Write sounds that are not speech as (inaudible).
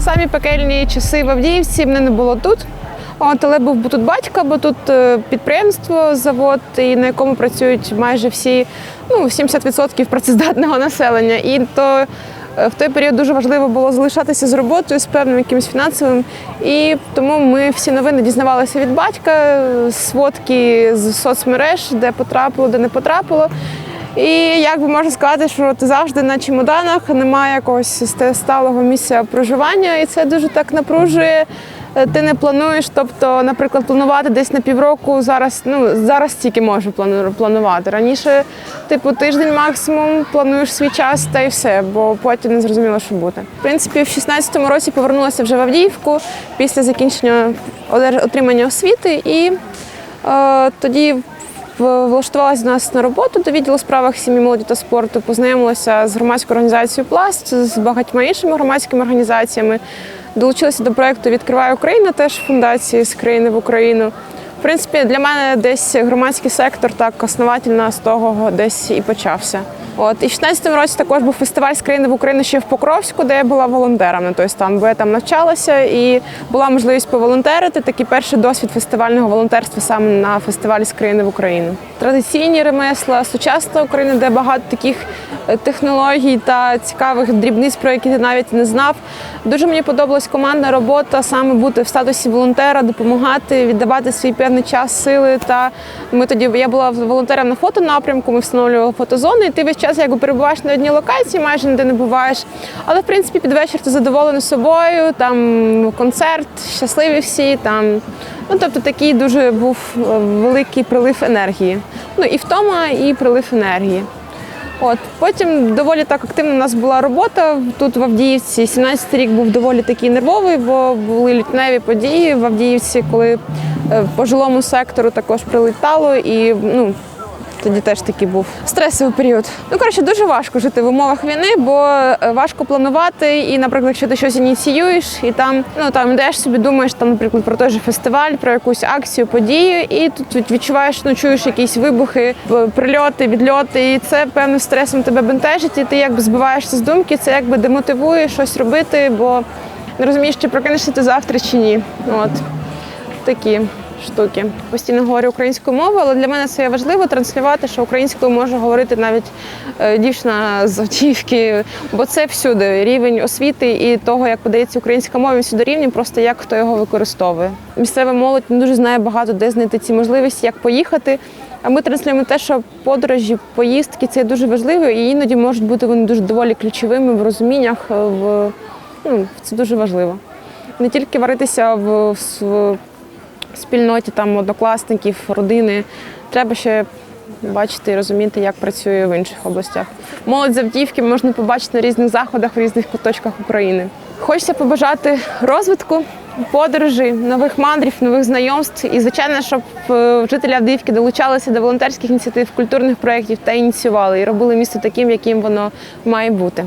Самі пекельні часи в Авдіївці мене не було тут. От, але був тут батько, бо тут е, підприємство, завод, і на якому працюють майже всі ну 70% працездатного (laughs) населення. І то в той період дуже важливо було залишатися з роботою, з певним якимось фінансовим. І тому ми всі новини дізнавалися від батька, е, сводки з соцмереж, де потрапило, де не потрапило. І як би можна сказати, що ти завжди на чемоданах немає якогось сталого місця проживання, і це дуже так напружує. Е, Ти не плануєш, тобто, наприклад, планувати десь на півроку зараз. Ну зараз тільки можу планувати. Раніше, типу, тиждень максимум плануєш свій час та й все, бо потім не зрозуміло, що буде. В принципі, в 16-му році повернулася вже в Авдіївку після закінчення отримання освіти і е, тоді влаштувалася до нас на роботу до відділу справах сім'ї, молоді та спорту. Познайомилася з громадською організацією Пласт, з багатьма іншими громадськими організаціями. Долучилася до проєкту Відкриває Україна, теж фундації з країни в Україну. В принципі, для мене десь громадський сектор так основательно з того десь і почався. От і в 16-му році також був фестиваль з країни в Україну ще в Покровську, де я була волонтером. Тобто там, бо я там навчалася, і була можливість поволонтерити. Такий перший досвід фестивального волонтерства саме на фестивалі з країни в Україну. Традиційні ремесла, сучасна Україна, де багато таких технологій та цікавих дрібниць, про які ти навіть не знав. Дуже мені подобалась командна робота, саме бути в статусі волонтера, допомагати, віддавати свій певний час, сили. Та ми тоді я була волонтером на фотонапрямку, ми встановлювали фотозони, і ти весь час якби перебуваєш на одній локації, майже ніде не буваєш. Але в принципі під вечір ти задоволений собою, там концерт, щасливі всі там. Ну тобто такий дуже був е, великий прилив енергії. Ну і втома, і прилив енергії. От потім доволі так активно у нас була робота тут в Авдіївці. 17-й рік був доволі такий нервовий, бо були лютневі події в Авдіївці, коли е, по жилому сектору також прилітало і ну. Тоді теж такий був стресовий період. Ну коротше, дуже важко жити в умовах війни, бо е, важко планувати. І, наприклад, якщо ти щось ініціюєш, і там ну там йдеш собі, думаєш там, наприклад, про той же фестиваль, про якусь акцію, подію, і тут, тут відчуваєш, ну чуєш якісь вибухи, прильоти, відльоти, і це певним стресом тебе бентежить, і ти якби збиваєшся з думки, це якби демотивує щось робити, бо не розумієш, чи прокинешся ти завтра чи ні. От такі штуки. Постійно говорю українською мовою, але для мене це є важливо транслювати, що українською може говорити навіть е, дівчина з Авдіївки, бо це всюди рівень освіти і того, як подається українська мова, всюди рівні, просто як хто його використовує. Місцева молодь не дуже знає багато, де знайти ці можливості, як поїхати. А ми транслюємо те, що подорожі, поїздки це дуже важливо, і іноді можуть бути вони дуже доволі ключовими в розуміннях. е, В ну це дуже важливо. Не тільки варитися в, в спільноті там однокласників, родини. Треба ще бачити і розуміти, як працює в інших областях. Молодь з Авдіївки можна побачити на різних заходах в різних куточках України. Хочеться побажати розвитку, подорожей, нових мандрів, нових знайомств. І, звичайно, щоб е, жителі Авдіївки долучалися до волонтерських ініціатив, культурних проєктів та ініціювали і робили місто таким, яким воно має бути.